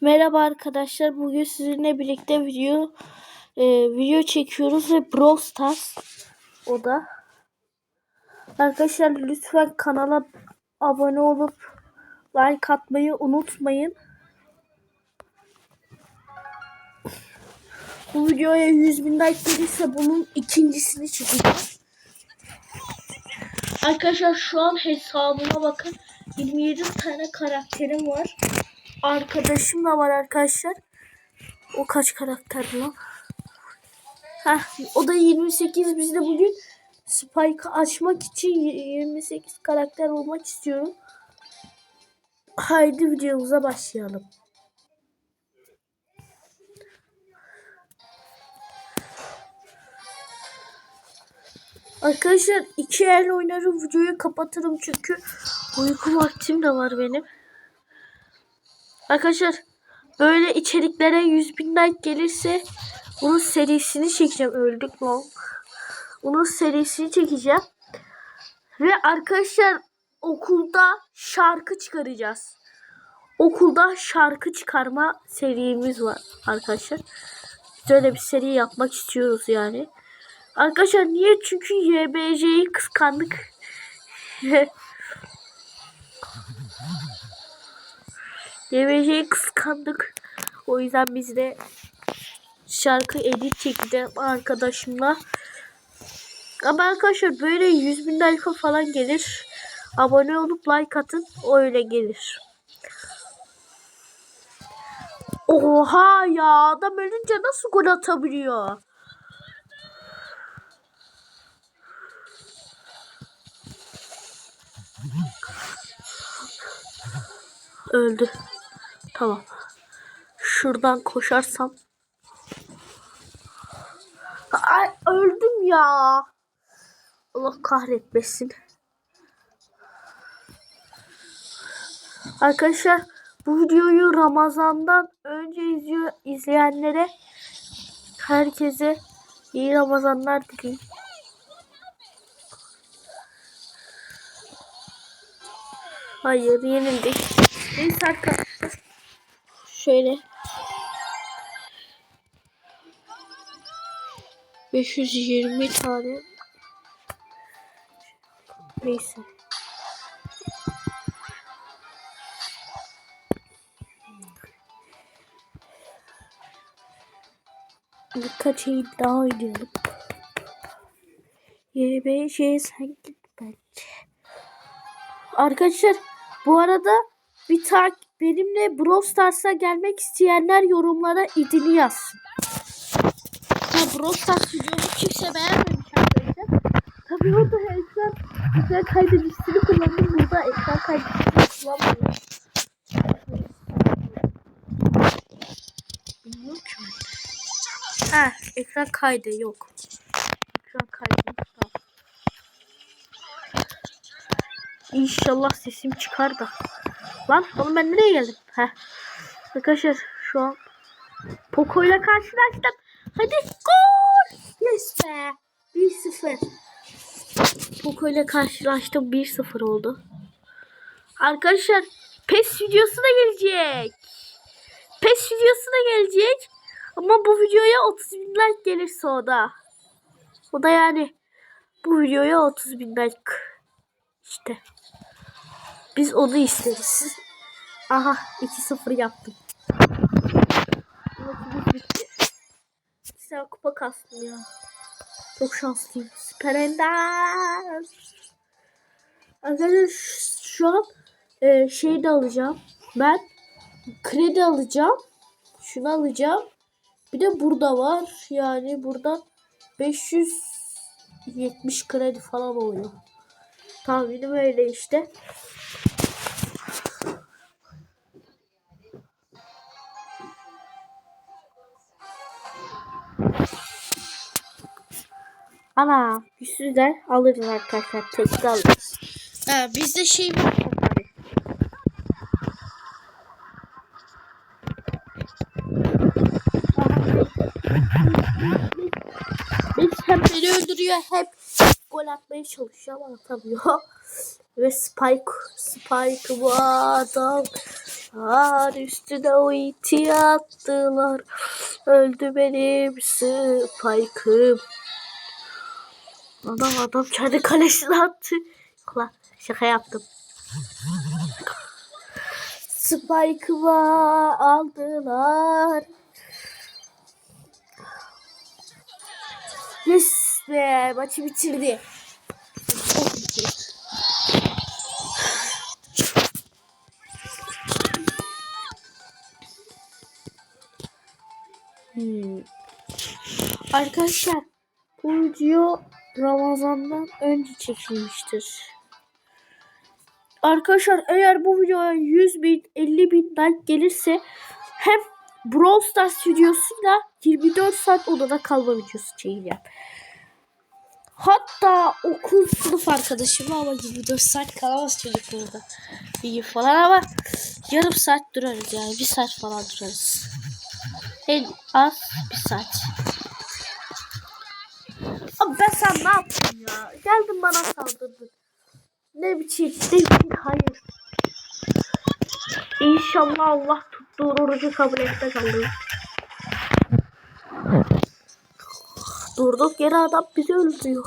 Merhaba arkadaşlar. Bugün sizinle birlikte video e, video çekiyoruz ve Brawl Stars o da. Arkadaşlar lütfen kanala abone olup like atmayı unutmayın. Bu videoya 100 bin like gelirse bunun ikincisini çekeceğim. Arkadaşlar şu an hesabıma bakın. 27 tane karakterim var. Arkadaşım da var arkadaşlar. O kaç karakter lan? Heh, o da 28. Biz de bugün Spike'ı açmak için 28 karakter olmak istiyorum. Haydi videomuza başlayalım. Arkadaşlar iki el oynarım videoyu kapatırım çünkü uyku vaktim de var benim. Arkadaşlar böyle içeriklere 100 bin like gelirse bunun serisini çekeceğim. Öldük lan. Bunun serisini çekeceğim. Ve arkadaşlar okulda şarkı çıkaracağız. Okulda şarkı çıkarma serimiz var arkadaşlar. Biz öyle bir seri yapmak istiyoruz yani. Arkadaşlar niye? Çünkü YBJ'yi kıskandık. YBJ'yi kıskandık. O yüzden biz de şarkı edit çekti arkadaşımla. Ama arkadaşlar böyle 100 bin like falan gelir. Abone olup like atın. O öyle gelir. Oha ya adam ölünce nasıl gol atabiliyor? Öldü. Tamam. Şuradan koşarsam. Ay öldüm ya. Allah kahretmesin. Arkadaşlar bu videoyu Ramazan'dan önce izliyor, izleyenlere herkese iyi Ramazanlar dileyim. Hayır yenildik. Neyse arkadaşlar. Şöyle. 520 tane. Neyse. Birkaç iyi daha oynayalım. YBJ sen git bence. Arkadaşlar bu arada bir tak benimle Brawl Stars'a gelmek isteyenler yorumlara idini yazsın. Ha Brawl Stars videomu kimse beğenmemiş arkadaşlar. Tabii orada ekran, ekran kaydedicisini kullandım. Burada ekran kaydedicisini kullanmıyorum. Bilmiyorum ki. Ha ekran kaydı yok. Ekran kaydı. İnşallah sesim çıkar da. Lan oğlum ben nereye geldim? Heh. Arkadaşlar şu an Poco ile karşılaştım. Hadi gol! Yes be. 1-0. Poco ile karşılaştım. 1-0 oldu. Arkadaşlar PES videosu da gelecek. PES videosu da gelecek. Ama bu videoya 30 bin like gelirse o da. O da yani bu videoya 30 bin like. İşte. Biz onu isteriz. Aha 2-0 yaptım. Maçımız bitti. Güzel kupa kastım ya. Çok şanslıyım. Süper Ender. Arkadaşlar şu an e, şey de alacağım. Ben kredi alacağım. Şunu alacağım. Bir de burada var. Yani burada 570 kredi falan oluyor. Tahminim öyle işte. Ana üstünden alırız arkadaşlar. Tekli alırız. Ha, bizde şey var. Biz hem beni öldürüyor hep gol atmaya çalışıyor ama atamıyor. Ve Spike, Spike bu adam Sar üstüne o iti attılar. Öldü benim spike'ım. Adam adam kendi kalesine attı. Ulan şaka yaptım. Spike'ımı aldılar. Yes be maçı bitirdi. Hmm. Arkadaşlar bu video Ramazan'dan önce çekilmiştir. Arkadaşlar eğer bu videoya 100 bin 50 bin like gelirse hem Brawl Stars videosuyla 24 saat odada kalma videosu çekeceğim. Hatta okul sınıf arkadaşım ama 24 saat kalamaz çocuk burada. Bir falan ama yarım saat durarız yani bir saat falan durarız. En az bir saat. Abi ben sen ne yaptın ya? Geldin bana saldırdın. Ne biçim, ne biçim hayır. İnşallah Allah tuttuğu orucu kabul etmez Allah'ım. Durduk yere adam bizi öldürüyor.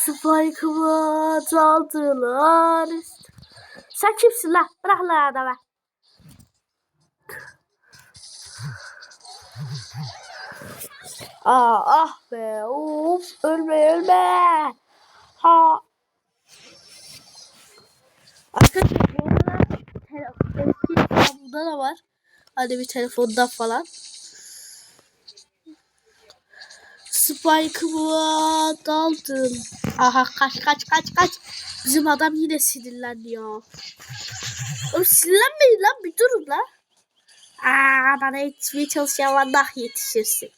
Spike'ımı çaldılar. Sen kimsin lan? Bırak lan adamı. Aa, ah be. Of. Ölme ölme. Ha. Arkadaşlar bu da var. Hadi bir telefonda falan. Spike'ımı daldım. Aha kaç kaç kaç kaç. Bizim adam yine sinirlendi ya. Oğlum sinirlenmeyin lan bir durun lan. Aa bana yetişmeye çalışan Allah yetişirsin.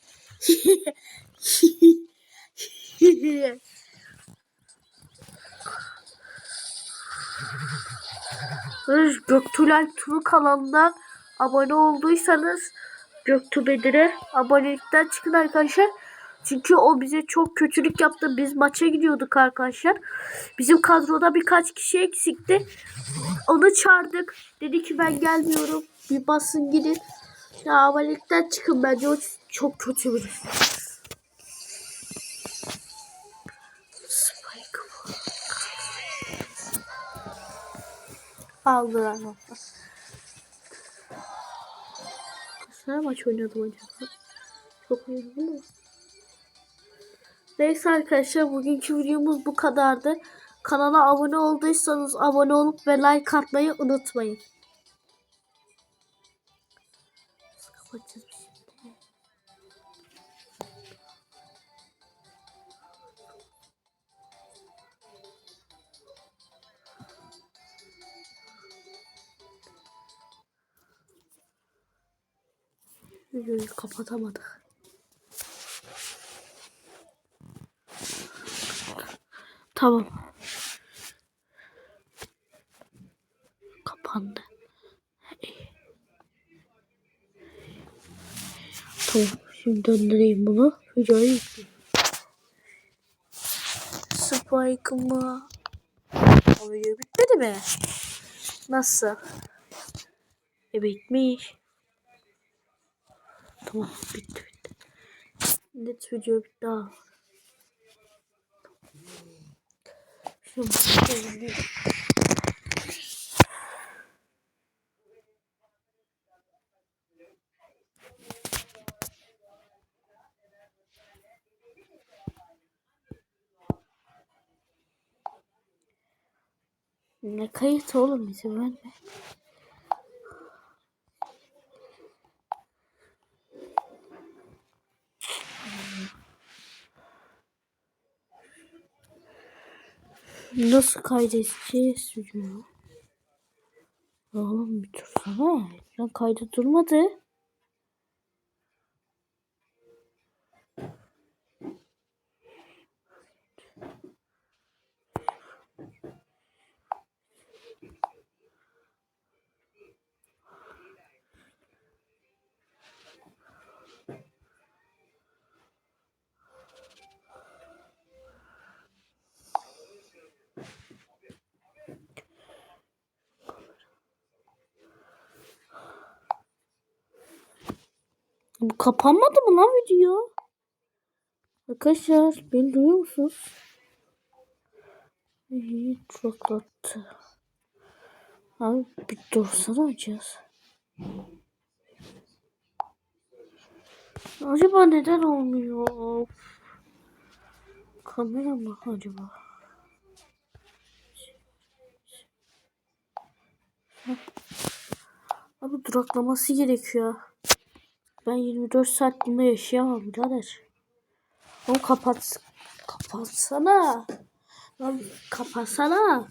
Göktürel Turu kanalından abone olduysanız Göktürbedir'e abonelikten çıkın arkadaşlar. Çünkü o bize çok kötülük yaptı. Biz maça gidiyorduk arkadaşlar. Bizim kadroda birkaç kişi eksikti. Onu çağırdık. Dedi ki ben gelmiyorum. Bir basın gidin. Ya abonelikten çıkın bence o çok kötü biri. Spike bu. Aldılar ama. Kaç maç oynadım acaba? Çok oynadım mı? Neyse arkadaşlar bugünkü videomuz bu kadardı. Kanala abone olduysanız abone olup ve like atmayı unutmayın. Kapatacağız Videoyu kapatamadık. Tamam. Kapandı. Tamam. Şimdi döndüreyim bunu. Videoyu yükleyeyim. Spike'ımı. O video bitmedi mi? Nasıl? E bitmiş. Tamam bitti bitti. Net video bitti ha. Şimdi. Ne kayıt oğlum izin verme. Nasıl kaydedeceğiz diyor. Oğlum bir dursana. Lan kaydı durmadı. Bu kapanmadı mı lan video? Arkadaşlar beni duyuyor musunuz? İyi çoklattı. Abi bir dursana açacağız. Acaba neden olmuyor? Kamera mı acaba? Abi duraklaması gerekiyor. Ben 24 saat bunda yaşayamam birader. Oğlum kapat. Kapatsana. Lan kapatsana.